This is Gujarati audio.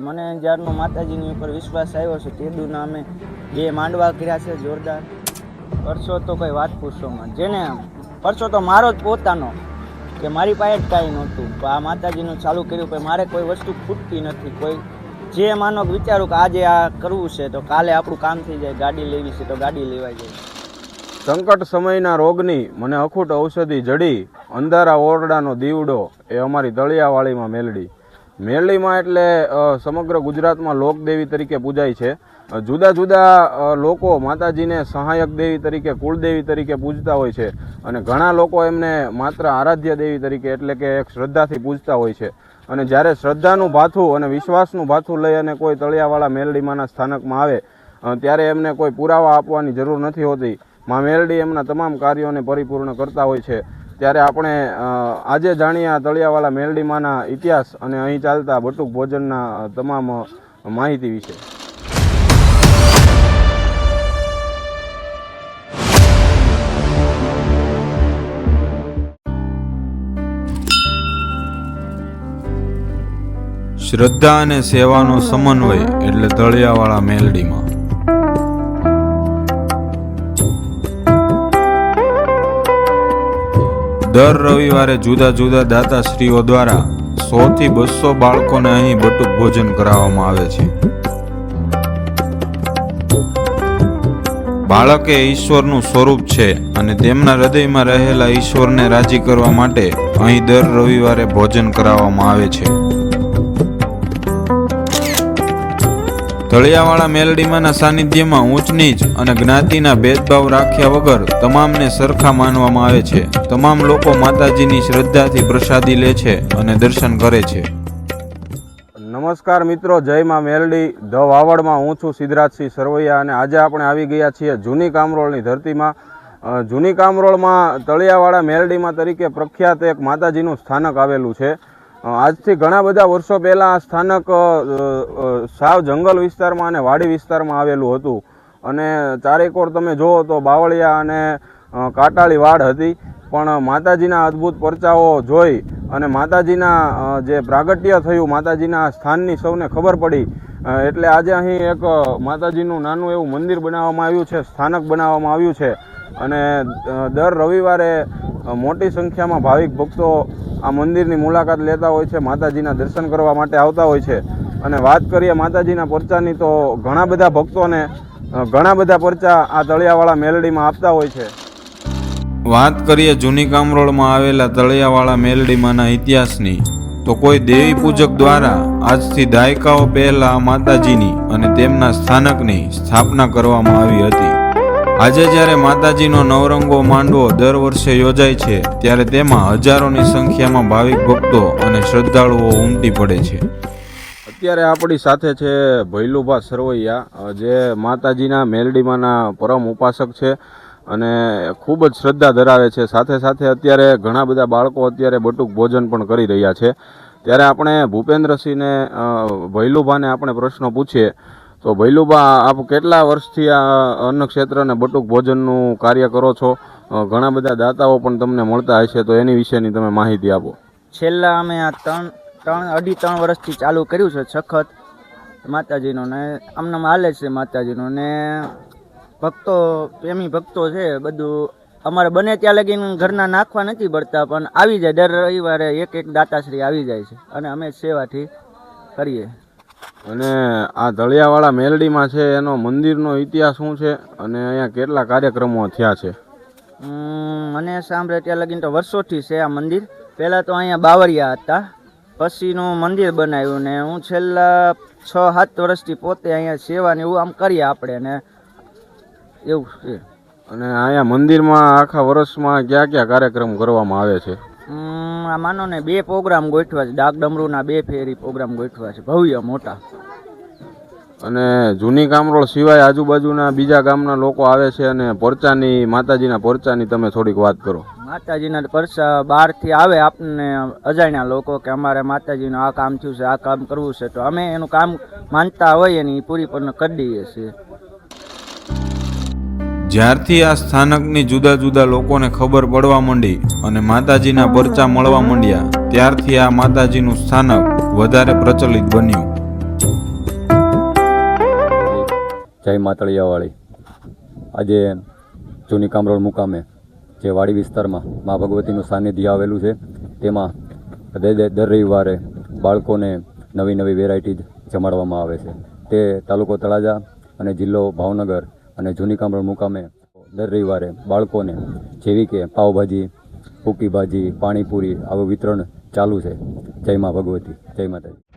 મને જ્યારનો માતાજીની ઉપર વિશ્વાસ આવ્યો છે તે દુના અમે બે માંડવા કર્યા છે જોરદાર. પરસો તો કોઈ વાત પૂછોમાં. જેને પરસો તો મારો જ પોતાનો, કે મારી પાસે જ કાંઈ નહોતું. આ માતાજીનું ચાલુ કર્યું, પણ મારે કોઈ વસ્તુ ખૂટતી નથી. કોઈ, જે માનો કે વિચારું કે આજે આ કરવું છે, તો કાલે આપણું કામ થઈ જાય, ગાડી લેવી છે, તો ગાડી લેવાઈ જાય. સંકટ સમયના રોગની મને અખૂટ ઔષધિ જડી, અંધારા ઓરડાનો દીવડો, એ અમારી તળિયાવાળીમાં મેલડી. મેલડીમાં એટલે સમગ્ર ગુજરાતમાં લોકદેવી તરીકે પૂજાય છે. જુદા જુદા લોકો માતાજીને સહાયક દેવી તરીકે, કુળદેવી તરીકે પૂજતા હોય છે. અને ઘણા લોકો એમને માત્ર આરાધ્ય દેવી તરીકે એટલે કે એક શ્રદ્ધાથી પૂજતા હોય છે. અને જ્યારે શ્રદ્ધાનું ભાથું અને વિશ્વાસનું ભાથું લઈ અને કોઈ તળિયાવાળા મેલડીમાંના સ્થાનકમાં આવે ત્યારે એમને કોઈ પુરાવા આપવાની જરૂર નથી હોતી. મા મેલડી એમના તમામ કાર્યોને પરિપૂર્ણ કરતા હોય છે. ત્યારે આપણે આજે જાણીએ આ તળિયાવાળા મેલડીમાંના ઇતિહાસ અને અહીં ચાલતા બટુક ભોજનના તમામ માહિતી વિશે. શ્રદ્ધા અને સેવાનો સમન્વય એટલે તળિયાવાળા મેલડીમાં. દર રવિવારે જુદા જુદા દાતાશ્રીઓ દ્વારા સો થી બસો બાળકોને અહીં બટુક ભોજન કરાવવામાં આવે છે. બાળક એ ઈશ્વરનું સ્વરૂપ છે અને તેમના હૃદયમાં રહેલા ઈશ્વરને રાજી કરવા માટે અહીં દર રવિવારે ભોજન કરાવવામાં આવે છે. તળિયાવાળા મેલડીમાંના સાનિધ્યમાં ઊંચ નીચ અને જ્ઞાતિના ભેદભાવ રાખ્યા વગર તમામને સરખા માનવામાં આવે છે. તમામ લોકો માતાજીની શ્રદ્ધાથી પ્રસાદી લે છે અને દર્શન કરે છે. નમસ્કાર મિત્રો, જય માં મેલડી. ધ વાવડમાં હું છું સિદ્ધરાજસિંહ સરવૈયા અને આજે આપણે આવી ગયા છીએ જૂની કામરોળની ધરતીમાં. જૂની કામરોળમાં તળિયાવાળા મેલડીમાં તરીકે પ્રખ્યાત એક માતાજીનું સ્થાનક આવેલું છે. આજથી ઘણા બધા વર્ષો પહેલાં આ સ્થાનક સાવ જંગલ વિસ્તારમાં અને વાડી વિસ્તારમાં આવેલું હતું. અને ચારેકોર તમે જુઓ તો બાવળિયા અને કાટાળી વાડ હતી. પણ માતાજીના અદ્ભુત પરચાઓ જોઈ અને માતાજીના જે પ્રાગટ્ય થયું માતાજીના સ્થાનની સૌને ખબર પડી. એટલે આજે અહીં એક માતાજીનું નાનું એવું મંદિર બનાવવામાં આવ્યું છે, સ્થાનક બનાવવામાં આવ્યું છે. અને દર રવિવારે મોટી સંખ્યામાં ભાવિક ભક્તો આ મંદિરની મુલાકાત લેતા હોય છે, માતાજીના દર્શન કરવા માટે આવતા હોય છે. અને વાત કરીએ માતાજીના પરચાની, તો ઘણા બધા ભક્તોને ઘણા બધા પરચા આ તળિયાવાળા મેલડીમાં આપતા હોય છે. વાત કરીએ જૂની કામરોળમાં આવેલા તળિયાવાળા મેલડીમાંના ઇતિહાસની, તો કોઈ દેવી પૂજક દ્વારા આજથી દાયકાઓ પહેલા માતાજીની અને તેમના સ્થાનકની સ્થાપના કરવામાં આવી હતી. આજે જ્યારે માતાજીનો નવરંગો માંડવો દર વર્ષે યોજાય છે, ત્યારે તેમાં હજારોની સંખ્યામાં ભાવિક ભક્તો અને શ્રદ્ધાળુઓ ઉમટી પડે છે. અત્યારે આપણી સાથે છે ભૈલુભા સરવૈયા જે માતાજીના મેલડીમાંના પરમ ઉપાસક છે અને ખૂબ જ શ્રદ્ધા ધરાવે છે. સાથે સાથે અત્યારે ઘણા બધા બાળકો અત્યારે બટુક ભોજન પણ કરી રહ્યા છે. ત્યારે આપણે ભૂપેન્દ્રસિંહને ભૈલુભાને આપણે પ્રશ્નો પૂછીએ. તો ભૈલુબા, આપ કેટલા વર્ષથી આ અન્ન ક્ષેત્ર અને બટુક ભોજનનું કાર્ય કરો છો? ઘણા બધા દાતાઓ પણ તમને મળતા હશે, તો એની વિશેની તમે માહિતી આપો. છેલ્લા અમે આ ત્રણ ત્રણ, અઢી, ત્રણ વર્ષથી ચાલુ કર્યું છે સખત માતાજીનું ને આમને હાલે છે માતાજીનું ને ભક્તો, પ્રેમી ભક્તો છે બધું. અમારે બને ત્યાં લગીને ઘરના નાખવા નથી પડતા, પણ આવી જાય. દર રવિવારે એક એક દાતાશ્રી આવી જાય છે અને અમે સેવાથી કરીએ અને આ દળિયાવાળા મેલડીમાં છે એનો મંદિરનો ઇતિહાસ શું છે અને અહીંયા કેટલા કાર્યક્રમો થયા છે? મને સાંભળે ત્યાં લગીને તો વર્ષોથી છે આ મંદિર. પહેલાં તો અહીંયા બાવરિયા હતા પછીનું મંદિર બનાવ્યું ને હું છેલ્લા છ સાત વર્ષથી પોતે અહીંયા સેવા ને એવું આમ કરીએ આપણે ને. એવું છે. અને અહીંયા મંદિરમાં આખા વર્ષમાં કયા કયા કાર્યક્રમ કરવામાં આવે છે? આ માનો ને બે પ્રોગ્રામ ગોઠવા છે. ડાક ડમરૂના બે ફેરી પ્રોગ્રામ ગોઠવા છે. ભવ્ય મોટા. અને જૂની કામરોળ સિવાય આજુબાજુના બીજા ગામના લોકો આવે છે અને પરચાની માતાજીના પરચાની તમે થોડીક વાત કરો. માતાજીના પરસા બહારથી આવે આપણને અજાણ્યા લોકો કે અમારે માતાજીનું આ કામ થયું છે આ કામ કરવું છે. તો અમે એનું કામ માનતા હોઈએ ને એ પૂરી પણ કરી દઈએ છીએ. જ્યારથી આ સ્થાનકની જુદા જુદા લોકોને ખબર પડવા માંડી અને માતાજીના પરચા મળવા માંડ્યા, ત્યારથી આ માતાજીનું સ્થાનક વધારે પ્રચલિત બન્યું. જય માતળિયાવાળી. આજે જૂની કામરોળ મુકામે જે વાડી વિસ્તારમાં મા ભગવતીનું સાનિધ્ય આવેલું છે, તેમાં દર રવિવારે બાળકોને નવી નવી વેરાયટી જમાડવામાં આવે છે. તે તાલુકો તળાજા અને જિલ્લો ભાવનગર અને જૂની કામળ મુકામે દર રવિવારે બાળકોને જેવી કે પાવભાજી સૂકી ભાજી, પાણીપુરી આવું વિતરણ ચાલુ છે. જય મા ભગવતી. જય માતાજી.